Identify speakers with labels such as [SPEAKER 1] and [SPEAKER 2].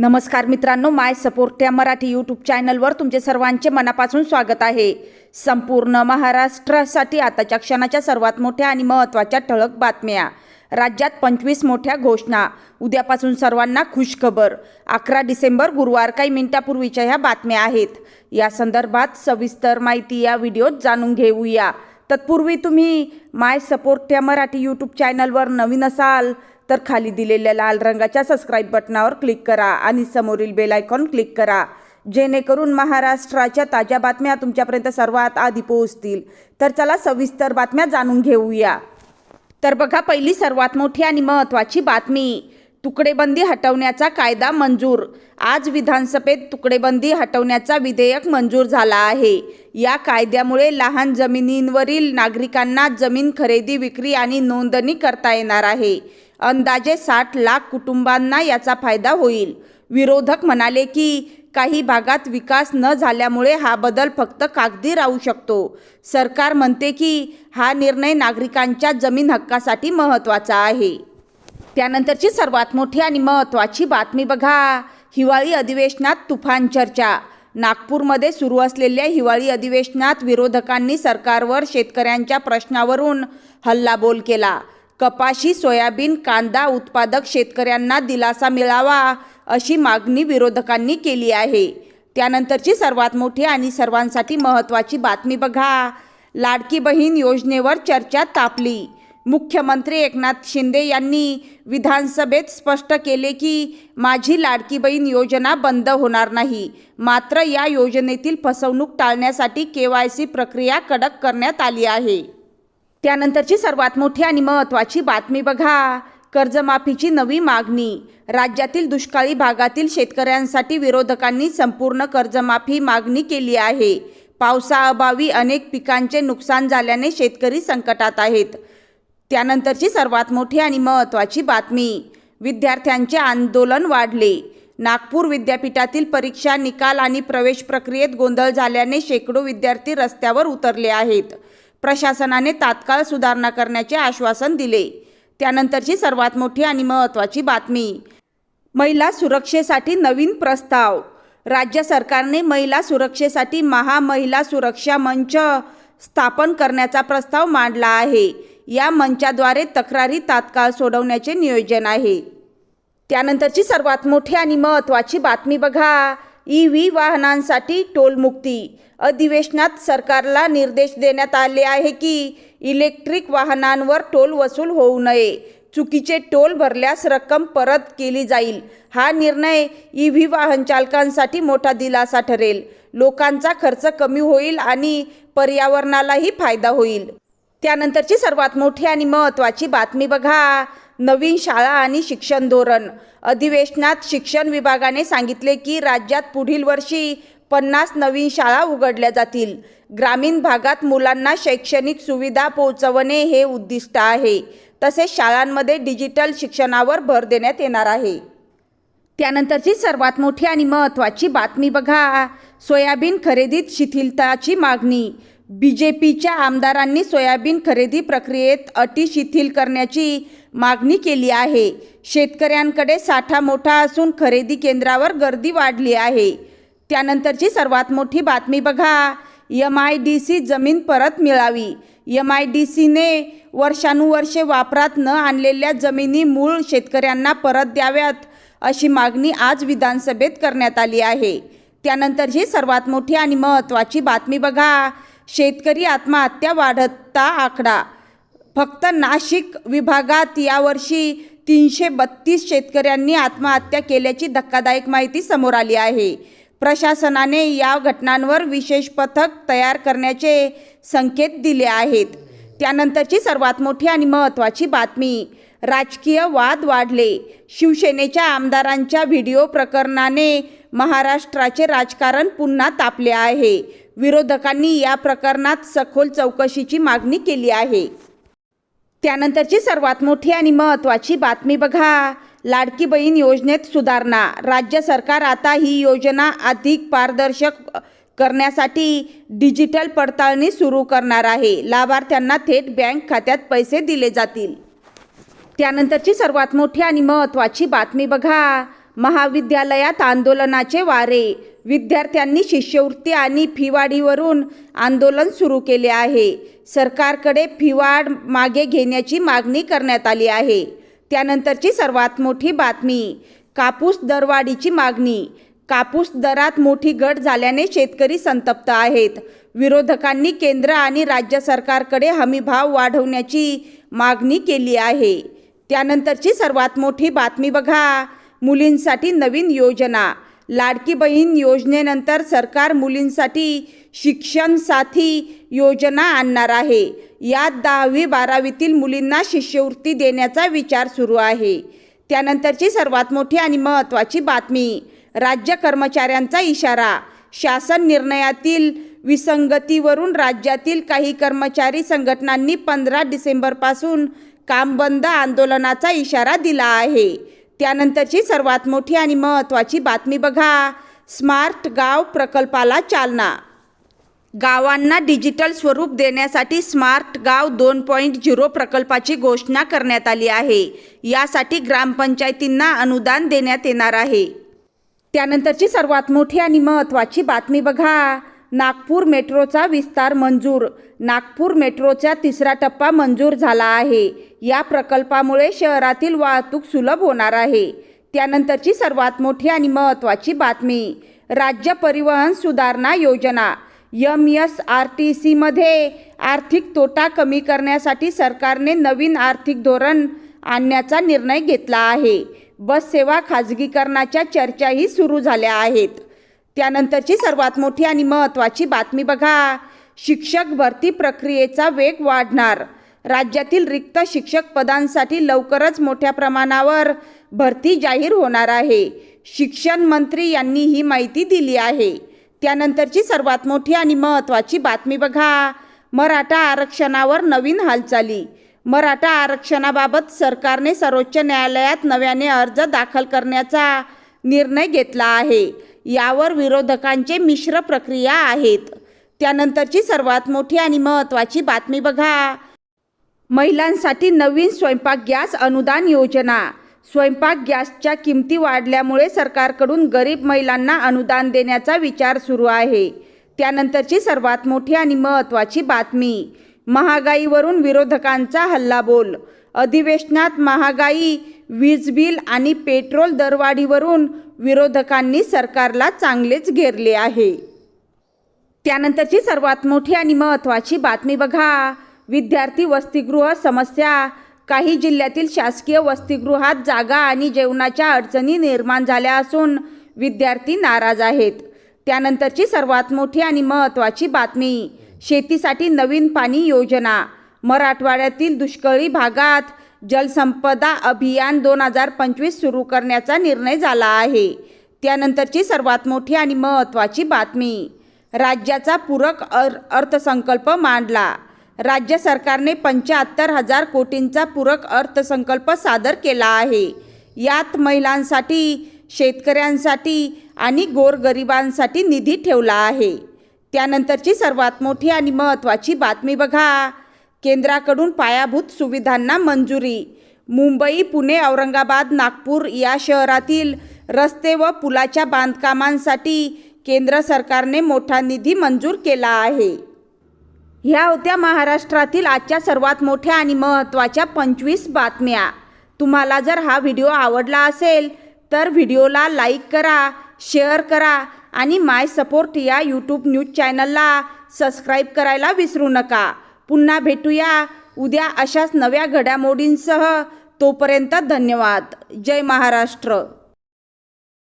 [SPEAKER 1] नमस्कार मित्रांनो माय सपोर्ट या मराठी यूट्यूब चॅनलवर तुमचे सर्वांचे मनापासून स्वागत आहे. संपूर्ण महाराष्ट्रासाठी आताच्या क्षणाच्या सर्वात मोठ्या आणि महत्त्वाच्या ठळक बातम्या. राज्यात पंचवीस मोठ्या घोषणा उद्यापासून सर्वांना खुशखबर. अकरा डिसेंबर गुरुवार काही मिनिटापूर्वीच्या ह्या बातम्या आहेत. या संदर्भात सविस्तर माहिती या व्हिडिओत जाणून घेऊया. तत्पूर्वी तुम्ही माय सपोर्ट या मराठी यूट्यूब चॅनलवर नवीन असाल तर खाली दिलेल्या लाल रंगाच्या सबस्क्राईब बटनावर क्लिक करा आणि समोरील बेल आयकॉन क्लिक करा. जेणेकरून महाराष्ट्राच्या ताज्या बातम्या तुमच्यापर्यंत सर्वात आधी पोहोचतील. तर चला सविस्तर बातम्या जाणून घेऊया. तर बघा पहिली सर्वात मोठी आणि महत्त्वाची बातमी तुकडेबंदी हटवण्याचा कायदा मंजूर. आज विधानसभेत तुकडेबंदी हटवण्याचा विधेयक मंजूर झाला आहे. या कायद्यामुळे लहान जमिनींवरील नागरिकांना जमीन खरेदी विक्री आणि नोंदणी करता येणार आहे. अंदाजे साठ लाख कुटुंबांना याचा फायदा होईल. विरोधक म्हणाले की काही भागात विकास न झाल्यामुळे हा बदल फक्त कागदी राहू शकतो. सरकार म्हणते की हा निर्णय नागरिकांच्या जमीन हक्कासाठी महत्त्वाचा आहे. त्यानंतरची सर्वात मोठी आणि महत्त्वाची बातमी बघा. हिवाळी अधिवेशनात तुफान चर्चा. नागपूरमध्ये सुरू असलेल्या हिवाळी अधिवेशनात विरोधकांनी सरकारवर शेतकऱ्यांच्या प्रश्नावरून हल्लाबोल केला. कपाशी सोयाबीन कांदा उत्पादक शेतकऱ्यांना दिलासा मिळावा अशी मागणी विरोधकांनी केली आहे. त्यानंतरची सर्वात मोठी आणि सर्वांसाठी महत्त्वाची बातमी बघा. लाडकी बहीण योजनेवर चर्चा तापली. मुख्यमंत्री एकनाथ शिंदे यांनी विधानसभेत स्पष्ट केले की माझी लाडकी बहीण योजना बंद होणार नाही. मात्र या योजनेतील फसवणूक टाळण्यासाठी के वाय सी प्रक्रिया कडक करण्यात आली आहे. त्यानंतरची सर्वात मोठी आणि महत्त्वाची बातमी बघा. कर्जमाफीची नवी मागणी. राज्यातील दुष्काळी भागातील शेतकऱ्यांसाठी विरोधकांनी संपूर्ण कर्जमाफी मागणी केली आहे. पावसाअभावी अनेक पिकांचे नुकसान झाल्याने शेतकरी संकटात आहेत. त्यानंतरची सर्वात मोठी आणि महत्त्वाची बातमी. विद्यार्थ्यांचे आंदोलन वाढले. नागपूर विद्यापीठातील परीक्षा निकाल आणि प्रवेश प्रक्रियेत गोंधळ झाल्याने शेकडो विद्यार्थी रस्त्यावर उतरले आहेत. प्रशासनाने तात्काळ सुधारणा करण्याचे आश्वासन दिले. त्यानंतरची सर्वात मोठी आणि महत्त्वाची बातमी. महिला सुरक्षेसाठी नवीन प्रस्ताव. राज्य सरकारने महिला सुरक्षेसाठी महामहिला सुरक्षा मंच स्थापन करण्याचा प्रस्ताव मांडला आहे. या मंचाद्वारे तक्रारी तात्काळ सोडवण्याचे नियोजन आहे. त्यानंतरची सर्वात मोठी आणि महत्त्वाची बातमी बघा. ई व्ही वाहनांसाठी टोलमुक्ती अधिवेशनात सरकारला निर्देश देण्यात आले आहे की इलेक्ट्रिक वाहनांवर टोल वसूल होऊ नये. चुकीचे टोल भरल्यास रक्कम परत केली जाईल. हा निर्णय ई व्ही वाहन चालकांसाठी मोठा दिलासा ठरेल. लोकांचा खर्च कमी होईल आणि पर्यावरणालाही फायदा होईल. त्यानंतरची सर्वात मोठी आणि महत्त्वाची बातमी बघा. नवीन शाळा आणि शिक्षण धोरण. अधिवेशनात शिक्षण विभागाने सांगितले की राज्यात पुढील वर्षी पन्नास नवीन शाळा उघडल्या जातील. ग्रामीण भागात मुलांना शैक्षणिक सुविधा पोहोचवणे हे उद्दिष्ट आहे. तसेच शाळांमध्ये डिजिटल शिक्षणावर भर देण्यात येणार आहे. त्यानंतरची सर्वात मोठी आणि महत्त्वाची बातमी बघा. सोयाबीन खरेदीत शिथिलताची मागणी. बी जे पीच्या आमदारांनी सोयाबीन खरेदी प्रक्रियेत अटी शिथिल करण्याची मागणी केली आहे. शेतकऱ्यांकडे साठा मोठा असून खरेदी केंद्रावर गर्दी वाढली आहे. त्यानंतरची सर्वात मोठी बातमी बघा. एम आय डी सी जमीन परत मिळावी. एम आय डी सीने वर्षानुवर्षे वापरात न आणलेल्या जमिनी मूळ शेतकऱ्यांना परत द्याव्यात अशी मागणी आज विधानसभेत करण्यात आली आहे. त्यानंतरची सर्वात मोठी आणि महत्त्वाची बातमी बघा. शेतकरी आत्महत्या वाढता आकडा फक्त नाशिक विभागात यावर्षी तीनशे बत्तीस शेतकऱ्यांनी आत्महत्या केल्याची धक्कादायक माहिती समोर आली आहे. प्रशासनाने या घटनांवर विशेष पथक तयार करण्याचे संकेत दिले आहेत. त्यानंतरची सर्वात मोठी आणि महत्त्वाची बातमी राजकीय वाद वाढले. शिवसेनेच्या आमदारांच्या व्हिडिओ प्रकरणाने महाराष्ट्राचे राजकारण पुन्हा तापले आहे. विरोधकांनी या प्रकरणात सखोल चौकशीची मागणी केली आहे. त्यानंतरची सर्वात मोठी आणि महत्त्वाची बातमी बघा. लाडकी बहीण योजनेत सुधारणा. राज्य सरकार आता ही योजना अधिक पारदर्शक करण्यासाठी डिजिटल पडताळणी सुरू करणार आहे. लाभार्थ्यांना थेट बँक खात्यात पैसे दिले जातील. त्यानंतरची सर्वात मोठी आणि महत्त्वाची बातमी बघा. महाविद्यालयात आंदोलनाचे वारे. विद्यार्थ्यांनी शिष्यवृत्ती आणि फीवाढीवरून आंदोलन सुरू केले आहे. सरकारकडे फीवाढ मागे घेण्याची मागणी करण्यात आली आहे. त्यानंतरची सर्वात मोठी बातमी कापूस दरवाढीची मागणी. कापूस दरात मोठी घट झाल्याने शेतकरी संतप्त आहेत. विरोधकांनी केंद्र आणि राज्य सरकारकडे हमीभाव वाढवण्याची मागणी केली आहे. त्यानंतरची सर्वात मोठी बातमी बघा. मुलींसाठी नवीन योजना. लाडकी बहीण योजनेनंतर सरकार मुलींसाठी शिक्षण साथी योजना आणणार आहे. यात दहावी बारावीतील मुलींना शिष्यवृत्ती देण्याचा विचार सुरू आहे. त्यानंतरची सर्वात मोठी आणि महत्त्वाची बातमी राज्य कर्मचाऱ्यांचा इशारा. शासन निर्णयातील विसंगतीवरून राज्यातील काही कर्मचारी संघटनांनी पंधरा डिसेंबरपासून काम बंद आंदोलनाचा इशारा दिला आहे. त्यानंतरची सर्वात मोठी आणि महत्त्वाची बातमी बघा. स्मार्ट गाव प्रकल्पाला चालना. गावांना डिजिटल स्वरूप देण्यासाठी स्मार्ट गाव दोन पॉईंट झिरो प्रकल्पाची घोषणा करण्यात आली आहे. यासाठी ग्रामपंचायतींना अनुदान देण्यात येणार आहे. त्यानंतरची सर्वात मोठी आणि महत्त्वाची बातमी बघा. नागपूर मेट्रोचा विस्तार मंजूर. नागपूर मेट्रोचा तिसरा टप्पा मंजूर झाला आहे. या प्रकल्पामुळे शहरातील वाहतूक सुलभ होणार आहे. त्यानंतरची सर्वात मोठी आणि महत्त्वाची बातमी राज्य परिवहन सुधारणा योजना. यम एस आर टी सीमध्ये आर्थिक तोटा कमी करण्यासाठी सरकारने नवीन आर्थिक धोरण आणण्याचा निर्णय घेतला आहे. बस सेवा खाजगीकरणाच्या चर्चाही सुरू झाल्या आहेत. त्यानंतरची सर्वात मोठी आणि महत्त्वाची बातमी बघा. शिक्षक भरती प्रक्रियेचा वेग वाढणार. राज्यातील रिक्त शिक्षक पदांसाठी लवकरच मोठ्या प्रमाणावर भरती जाहीर होणार आहे. शिक्षण मंत्री यांनी ही माहिती दिली आहे. त्यानंतरची सर्वात मोठी आणि महत्त्वाची बातमी बघा. मराठा आरक्षणावर नवीन हालचाली. मराठा आरक्षणाबाबत सरकारने सर्वोच्च न्यायालयात नव्याने अर्ज दाखल करण्याचा निर्णय घेतला आहे. यावर विरोधकांचे मिश्र प्रक्रिया आहेत. त्यानंतरची सर्वात मोठी आणि महत्त्वाची बातमी बघा. महिलांसाठी नवीन स्वयंपाक गॅस अनुदान योजना. स्वयंपाक गॅसच्या किमती वाढल्यामुळे सरकारकडून गरीब महिलांना अनुदान देण्याचा विचार सुरू आहे. त्यानंतरची सर्वात मोठी आणि महत्त्वाची बातमी. महागाईवरून विरोधकांचा हल्लाबोल अधिवेशनात महागाई वीज बिल आणि पेट्रोल दरवाढीवरून विरोधकांनी सरकारला चांगलेच घेरले आहे. त्यानंतरची सर्वात मोठी आणि महत्त्वाची बातमी बघा. विद्यार्थी वसतिगृह समस्या. काही जिल्ह्यातील शासकीय वसतिगृहात जागा आणि जेवणाच्या अडचणी निर्माण झाल्या असून विद्यार्थी नाराज आहेत. त्यानंतरची सर्वात मोठी आणि महत्त्वाची बातमी शेतीसाठी नवीन पाणी योजना. मराठवाड्यातील दुष्काळी भागात जलसंपदा अभियान दोन हजार पंचवीस सुरू करण्याचा निर्णय झाला आहे. त्यानंतरची सर्वात मोठी आणि महत्त्वाची बातमी राज्याचा पूरक अर अर्थसंकल्प मांडला. राज्य सरकारने पंच्याहत्तर हजार कोटींचा पूरक अर्थसंकल्प सादर केला आहे. यात महिलांसाठी शेतकऱ्यांसाठी आणि गोरगरिबांसाठी निधी ठेवला आहे. त्यानंतरची सर्वात मोठी आणि महत्त्वाची बातमी बघा. केंद्राकडून पायाभूत सुविधांना मंजुरी. मुंबई पुणे औरंगाबाद नागपूर या शहरातील रस्ते व पुलाच्या बांधकामांसाठी केंद्र सरकारने मोठा निधी मंजूर केला आहे. ह्या होत्या महाराष्ट्रातील आजच्या सर्वात मोठ्या आणि महत्त्वाच्या पंचवीस बातम्या. तुम्हाला जर हा व्हिडिओ आवडला असेल तर व्हिडिओला लाईक करा शेअर करा आणि माय सपोर्ट या यूट्यूब न्यूज चॅनलला सबस्क्राईब करायला विसरू नका. पुन्हा भेटूया. उद्या अशाच नव्या घडामोडींसह तोपर्यंत धन्यवाद. जय महाराष्ट्र.